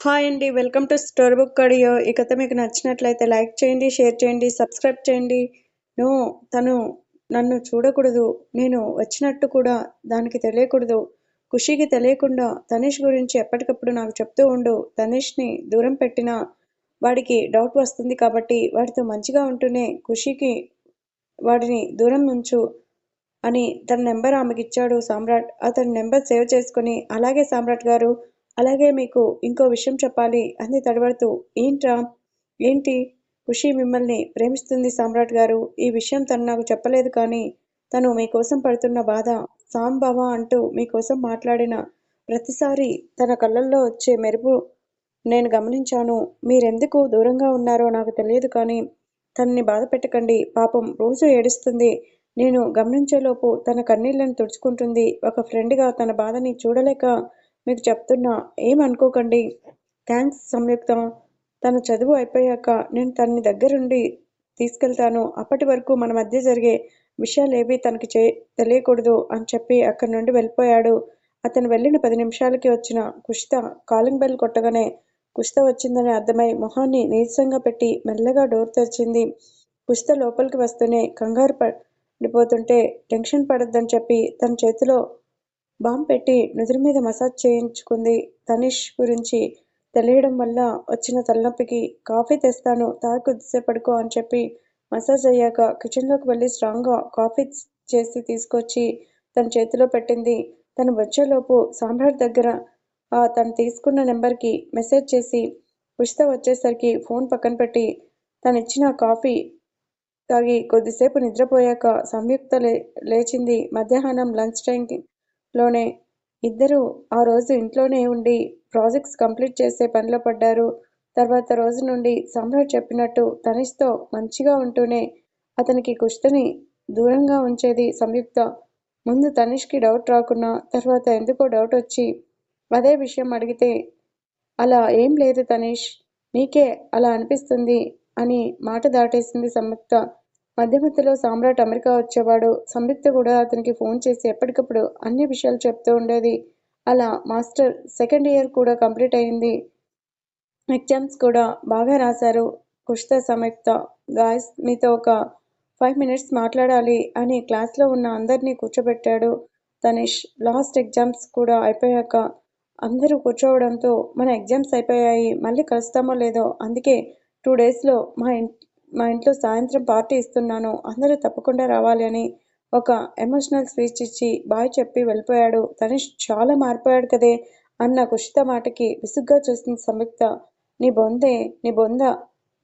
Hi అండి welcome to story book audio ఈ కథ మీకు నచ్చినట్లయితే లైక్ చేయండి షేర్ చేయండి సబ్స్క్రైబ్ చేయండి. నో తను నన్ను చూడకూడదు. నేను వచ్చినట్టు కూడా దానికి తెలియకూడదు. ఖుషికి తెలియకుండా తనీష్ గురించి ఎప్పటికప్పుడు నాకు చెప్తూ ఉండు. తనీష్ని దూరం పెట్టిన వాడికి డౌట్ వస్తుంది కాబట్టి వాడితో మంచిగా ఉంటూనే ఖుషికి వాడిని దూరం ఉంచు అని తన నెంబర్ ఆమెకి ఇచ్చాడు సామ్రాట్. అతని నెంబర్ సేవ్ చేసుకుని అలాగే సామ్రాట్ గారు అలాగే మీకు ఇంకో విషయం చెప్పాలి అంది తడబడుతూ. ఏంట్రా? ఏంటి? ఖుషి మిమ్మల్ని ప్రేమిస్తుంది సామ్రాట్ గారు. ఈ విషయం తను నాకు చెప్పలేదు కానీ తను మీకోసం పడుతున్న బాధ సాంబావ అంటూ మీకోసం మాట్లాడిన ప్రతిసారి తన కళ్ళల్లో వచ్చే మెరుపు నేను గమనించాను. మీరెందుకు దూరంగా ఉన్నారో నాకు తెలియదు కానీ తనని బాధ పెట్టకండి. పాపం రోజు ఏడుస్తుంది. నేను గమనించేలోపు తన కన్నీళ్ళను తుడుచుకుంటుంది. ఒక ఫ్రెండ్గా తన బాధని చూడలేక మీకు చెప్తున్నా ఏమనుకోకండి థ్యాంక్స్ సంయుక్త. తన చదువు అయిపోయాక నేను తనని దగ్గరుండి తీసుకెళ్తాను. అప్పటి వరకు మన మధ్య జరిగే విషయాలేవి తనకి చే తెలియకూడదు అని చెప్పి అక్కడి నుండి వెళ్ళిపోయాడు. అతను వెళ్ళిన పది నిమిషాలకి వచ్చిన కుషిత కాలింగ్ బెల్ కొట్టగానే కుషిత వచ్చిందని అర్థమై మొహాన్ని నీరసంగా పెట్టి మెల్లగా డోర్ తెరిచింది. కుషిత లోపలికి వస్తూనే కంగారు పడిపోతుంటే టెన్షన్ పడొద్దని చెప్పి తన చేతిలో బాంబ్ పెట్టి నుదురు మీద మసాజ్ చేయించుకుంది తనిష్ గురించి తెలియడం వల్ల వచ్చిన తలనొప్పికి కాఫీ తెస్తాను తాగి కొద్దిసేపు పడుకో అని చెప్పి మసాజ్ అయ్యాక కిచెన్లోకి వెళ్ళి స్ట్రాంగ్గా కాఫీ చేసి తీసుకొచ్చి తన చేతిలో పెట్టింది. తను వచ్చేలోపు సామ్రాట్ దగ్గర ఆ తను తీసుకున్న నెంబర్కి మెసేజ్ చేసి ఉచిత వచ్చేసరికి ఫోన్ పక్కన పెట్టి తను ఇచ్చిన కాఫీ తాగి కొద్దిసేపు నిద్రపోయాక సంయుక్త లే లేచింది. మధ్యాహ్నం లంచ్ టైంకి లోనే ఇద్దరు ఆ రోజు ఇంట్లోనే ఉండి ప్రాజెక్ట్స్ కంప్లీట్ చేసే పనిలో పడ్డారు. తర్వాత రోజు నుండి సమ్రాట్ చెప్పినట్టు తనిష్తో మంచిగా ఉంటూనే అతనికి కుష్తని దూరంగా ఉంచేది సంయుక్త. ముందు తనిష్కి డౌట్ రాకున్నా తర్వాత ఎందుకో డౌట్ వచ్చి అదే విషయం అడిగితే అలా ఏం లేదు తనీష్ నీకే అలా అనిపిస్తుంది అని మాట దాటేసింది సంయుక్త. మధ్య మధ్యలో సామ్రాట్ అమెరికా వచ్చేవాడు. సంయుక్త కూడా అతనికి ఫోన్ చేసి ఎప్పటికప్పుడు అన్ని విషయాలు చెప్తూ ఉండేది. అలా మాస్టర్ సెకండ్ ఇయర్ కూడా కంప్లీట్ అయింది. ఎగ్జామ్స్ కూడా బాగా రాశారు. కుష్త సంయుక్త గాయస్ మీతో ఒక ఫైవ్ మినిట్స్ మాట్లాడాలి అని క్లాస్లో ఉన్న అందరినీ కూర్చోబెట్టాడు తనిష్. లాస్ట్ ఎగ్జామ్స్ కూడా అయిపోయాక అందరూ కూర్చోవడంతో మన ఎగ్జామ్స్ అయిపోయాయి మళ్ళీ కలుస్తామో లేదో అందుకే టూ డేస్లో మా మా ఇంట్లో సాయంత్రం పార్టీ ఇస్తున్నాను అందరూ తప్పకుండా రావాలి అని ఒక ఎమోషనల్ స్పీచ్ ఇచ్చి బాయ్ చెప్పి వెళ్ళిపోయాడు. తనిష్ చాలా మారిపోయాడు కదే అన్న కుషిత మాటకి విసుగ్గా చూసింది సంయుక్త. నీ బొందే నీ బొంద.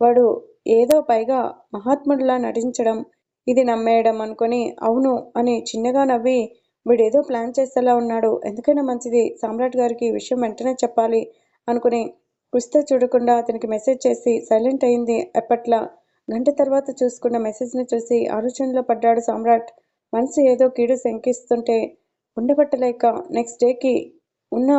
వాడు ఏదో పైగా మహాత్ముడిలా నటించడం ఇది నమ్మేయడం అనుకొని అవును అని చిన్నగా నవ్వి వీడేదో ప్లాన్ చేసేలా ఉన్నాడు. ఎందుకైనా మంచిది సామ్రాట్ గారికి ఈ విషయం వెంటనే చెప్పాలి అనుకుని కుస్తా చూడకుండా అతనికి మెసేజ్ చేసి సైలెంట్ అయింది. ఎప్పట్లా గంట తర్వాత చూసుకున్న మెసేజ్ని చూసి ఆలోచనలో పడ్డాడు సామ్రాట్. మనసు ఏదో కీడు శంకిస్తుంటే ఉండబట్టలేక నెక్స్ట్ డేకి ఉన్న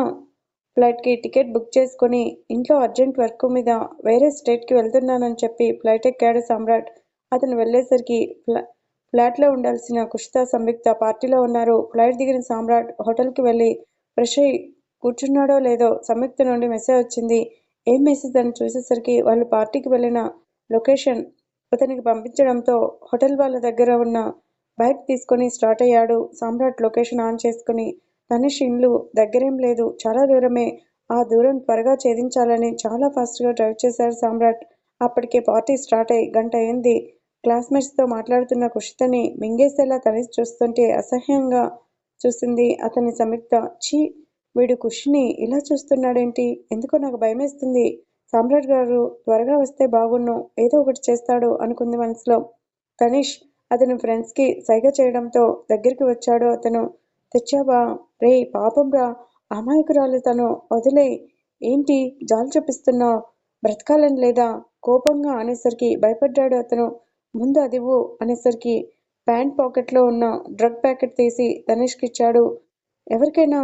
ఫ్లైట్కి టికెట్ బుక్ చేసుకుని ఇంట్లో అర్జెంట్ వర్క్ మీద వేరే స్టేట్కి వెళ్తున్నానని చెప్పి ఫ్లైట్ ఎక్కాడు సామ్రాట్. అతను వెళ్ళేసరికి ఫ్లా ఫ్లాట్లో ఉండాల్సిన కుషిత సంయుక్త పార్టీలో ఉన్నారు. ఫ్లైట్ దిగిన సామ్రాట్ హోటల్కి వెళ్ళి ఫ్రెష్ అయ్యి కూర్చున్నాడో లేదో సంయుక్త నుండి మెసేజ్ వచ్చింది. ఏం మెసేజ్ అని చూసేసరికి వాళ్ళు పార్టీకి వెళ్ళిన లొకేషన్ అతనికి పంపించడంతో హోటల్ వాళ్ళ దగ్గర ఉన్న బైక్ తీసుకొని స్టార్ట్ అయ్యాడు. సామ్రాట్ లొకేషన్ ఆన్ చేసుకుని ధనుష్ ఇండ్లు దగ్గరేం లేదు. చాలా దూరమే. ఆ దూరం త్వరగా ఛేదించాలని చాలా ఫాస్ట్గా డ్రైవ్ చేశారు సామ్రాట్. అప్పటికే పార్టీ స్టార్ట్ అయ్యి గంట అయింది. క్లాస్మేట్స్తో మాట్లాడుతున్న కుషితని మింగేసేలా తనిష్ చూస్తుంటే అసహ్యంగా చూసింది అతని సంయుక్త. ఛీ వీడు కుషిని ఇలా చూస్తున్నాడేంటి? ఎందుకో నాకు భయమేస్తుంది. సామ్రాట్ గారు త్వరగా వస్తే బాగున్ను ఏదో ఒకటి చేస్తాడు అనుకుంది మనసులో. తనీష్ అతని ఫ్రెండ్స్కి సైగ చేయడంతో దగ్గరికి వచ్చాడు అతను. తెచ్చావా? రే పాపం రా. అమాయకురాలు తను. వదిలే ఏంటి? జాలి చూపిస్తున్నావు బ్రతకాలని లేదా? కోపంగా అనేసరికి భయపడ్డాడు అతను. ముందు అదివు అనేసరికి ప్యాంట్ పాకెట్లో ఉన్న డ్రగ్ ప్యాకెట్ తీసి తనీష్కి ఇచ్చాడు. ఎవరికైనా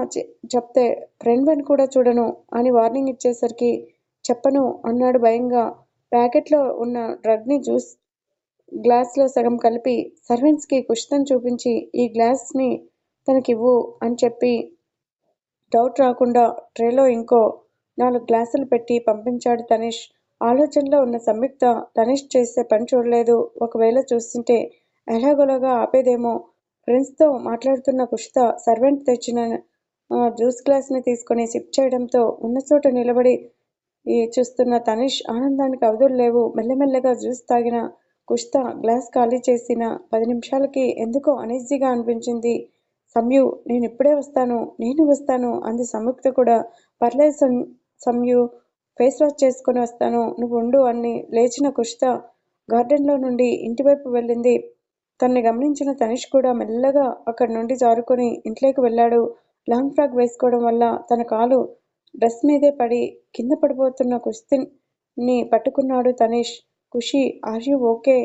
చెప్తే ఫ్రెండ్ వన్ కూడా చూడను అని వార్నింగ్ ఇచ్చేసరికి చెప్పను అన్నాడు భయంగా ప్యాకెట్లో ఉన్న డ్రగ్ని జ్యూస్ గ్లాస్లో సగం కలిపి సర్వెంట్స్కి కుషితం చూపించి ఈ గ్లాస్ని తనకివ్వు అని చెప్పి డౌట్ రాకుండా ట్రేలో ఇంకో నాలుగు గ్లాసులు పెట్టి పంపించాడు తనీష్. ఆలోచనలో ఉన్న సంయుక్త తనీష్ చేసే పని చూడలేదు. ఒకవేళ చూస్తుంటే ఎలాగోలాగా ఆపేదేమో. ఫ్రెండ్స్తో మాట్లాడుతున్న కుషిత సర్వెంట్ తెచ్చిన జ్యూస్ గ్లాస్ని తీసుకుని సిప్ చేయడంతో ఉన్నచోట నిలబడి ఈ చూస్తున్న తనీష్ ఆనందానికి అవధులు లేవు. మెల్లమెల్లగా జ్యూస్ తాగిన కుష్తా గ్లాస్ ఖాళీ చేసిన పది నిమిషాలకి ఎందుకో అనీజీగా అనిపించింది. సమయూ నేను ఇప్పుడే వస్తాను. నేను వస్తాను అంది సంయుక్త కూడా. పర్లేదు సంయూ! ఫేస్ వాష్ చేసుకుని వస్తాను. నువ్వు ఉండు అని లేచిన కుష్త గార్డెన్లో నుండి ఇంటివైపు వెళ్ళింది. తనని గమనించిన తనీష్ కూడా మెల్లగా అక్కడి నుండి జారుకొని ఇంట్లోకి వెళ్ళాడు. లాంగ్ ఫ్రాక్ వేసుకోవడం వల్ల తన కాలు డ్రెస్ మీదే పడి కింద పడిపోతున్న కుస్తిని పట్టుకున్నాడు Tanish. Khushi are you okay?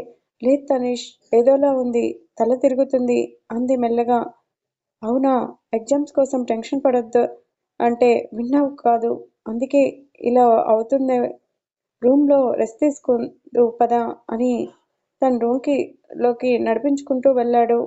లేదు తనీష్! ఏదోలా ఉంది. తల తిరుగుతుంది అంది మెల్లగా. అవునా! ఎగ్జామ్స్ కోసం టెన్షన్ పడొద్దు అంటే విన్నావు కాదు. అందుకే ఇలా అవుతుందే రూమ్లో రెస్ట్ తీసుకుందు పదా అని తన రూమ్కి లోకి నడిపించుకుంటూ వెళ్ళాడు.